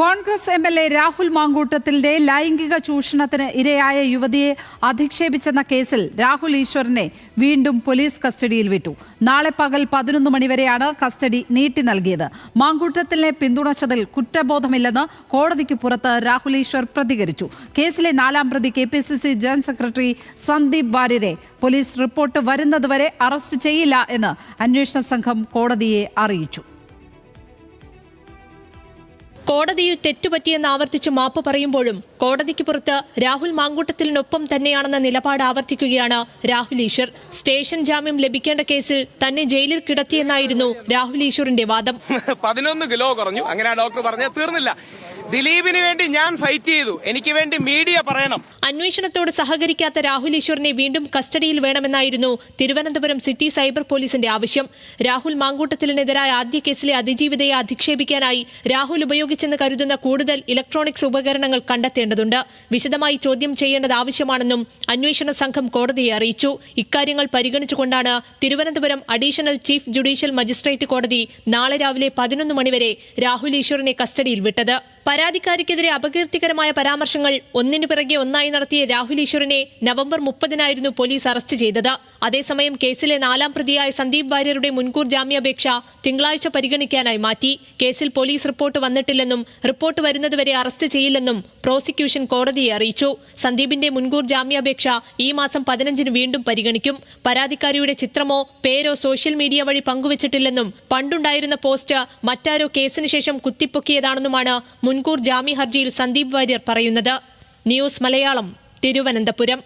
Congress M L A Rahul മാങ്കൂട്ടത്തിന്റെ ലൈംഗിക ചൂഷണത്തിന് ഇരയായ യുവതിയെ അധിക്ഷേപിച്ചെന്ന കേസിൽ രാഹുൽ ഈശ്വറിനെ വീണ്ടും പോലീസ് കസ്റ്റഡിയിൽ വിട്ടു. നാളെ പകൽ പതിനൊന്ന് മണിവരെയാണ് കസ്റ്റഡി നീട്ടി നൽകിയത്. മാങ്കൂട്ടത്തിനെ പിന്തുണച്ചതിൽ കുറ്റബോധമില്ലെന്ന് കോടതിക്ക് പുറത്ത് രാഹുൽ ഈശ്വർ പ്രതികരിച്ചു. കേസിലെ നാലാം പ്രതി കെ ജനറൽ സെക്രട്ടറി സന്ദീപ് വാര്യരെ പോലീസ് റിപ്പോർട്ട് വരുന്നതുവരെ അറസ്റ്റ് ചെയ്യില്ല എന്ന് അന്വേഷണ സംഘം കോടതിയെ അറിയിച്ചു. കോടതിയിൽ തെറ്റുപറ്റിയെന്ന് ആവർത്തിച്ച് മാപ്പ് പറയുമ്പോഴും കോടതിക്ക് പുറത്ത് രാഹുൽ മാങ്കൂട്ടത്തിലിനൊപ്പം തന്നെയാണെന്ന നിലപാട് ആവർത്തിക്കുകയാണ് രാഹുൽ ഈശ്വർ. സ്റ്റേഷൻ ജാമ്യം ലഭിക്കേണ്ട കേസിൽ തന്നെ ജയിലിൽ കിടത്തിയെന്നായിരുന്നു രാഹുൽ ഈശ്വറിന്റെ വാദം. പതിനൊന്ന് കിലോ കുറഞ്ഞു. അങ്ങനെ ഡോക്ടർ പറഞ്ഞു തീർന്നില്ല. ദിലീപിന് വേണ്ടി ഞാൻ ഫൈറ്റ് ചെയ്തു. എനിക്ക് വേണ്ടി മീഡിയ പറയണം. അന്വേഷണത്തോട് സഹകരിക്കാത്ത രാഹുൽ ഈശ്വറിനെ വീണ്ടും കസ്റ്റഡിയിൽ വേണമെന്നായിരുന്നു തിരുവനന്തപുരം സിറ്റി സൈബർ പോലീസിന്റെ ആവശ്യം. രാഹുൽ മാങ്കൂട്ടത്തിലിനെതിരായ ആദ്യ കേസിലെ അതിജീവിതയെ അധിക്ഷേപിക്കാനായി രാഹുൽ ഉപയോഗിച്ചെന്ന് കരുതുന്ന കൂടുതൽ ഇലക്ട്രോണിക്സ് ഉപകരണങ്ങൾ കണ്ടെത്തേണ്ടതുണ്ട്. വിശദമായി ചോദ്യം ചെയ്യേണ്ടത് ആവശ്യമാണെന്നും അന്വേഷണ സംഘം കോടതിയെ അറിയിച്ചു. ഇക്കാര്യങ്ങൾ പരിഗണിച്ചുകൊണ്ടാണ് Thiruvananthapuram additional chief judicial magistrate കോടതി നാളെ രാവിലെ പതിനൊന്ന് മണിവരെ രാഹുൽ ഈശ്വറിനെ കസ്റ്റഡിയിൽ വിട്ടത്. പരാതിക്കാരിക്കെതിരെ അപകീർത്തികരമായ പരാമർശങ്ങൾ ഒന്നിനു പിറകെ ഒന്നായി നടത്തിയ രാഹുൽ ഈശ്വറിനെ നവംബർ മുപ്പതിനായിരുന്നു പോലീസ് അറസ്റ്റ് ചെയ്തത്. അതേസമയം കേസിലെ നാലാം പ്രതിയായ സന്ദീപ് വാര്യരുടെ മുൻകൂർ ജാമ്യാപേക്ഷ തിങ്കളാഴ്ച പരിഗണിക്കാനായി മാറ്റി. കേസിൽ പോലീസ് റിപ്പോർട്ട് വന്നിട്ടില്ലെന്നും റിപ്പോർട്ട് വരുന്നതുവരെ അറസ്റ്റ് ചെയ്യില്ലെന്നും പ്രോസിക്യൂഷൻ കോടതിയെ അറിയിച്ചു. സന്ദീപിന്റെ മുൻകൂർ ജാമ്യാപേക്ഷ ഈ മാസം പതിനഞ്ചിന് വീണ്ടും പരിഗണിക്കും. പരാതിക്കാരിയുടെ ചിത്രമോ പേരോ സോഷ്യൽ മീഡിയ വഴി പങ്കുവച്ചിട്ടില്ലെന്നും പണ്ടുണ്ടായിരുന്ന പോസ്റ്റ് മറ്റാരോ കേസിന് ശേഷം കുത്തിപ്പൊക്കിയതാണെന്നുമാണ് മുൻകൂർ ജാമ്യ ഹർജിയിൽ സന്ദീപ് വാര്യർ പറയുന്നത്. ന്യൂസ് മലയാളം തിരുവനന്തപുരം.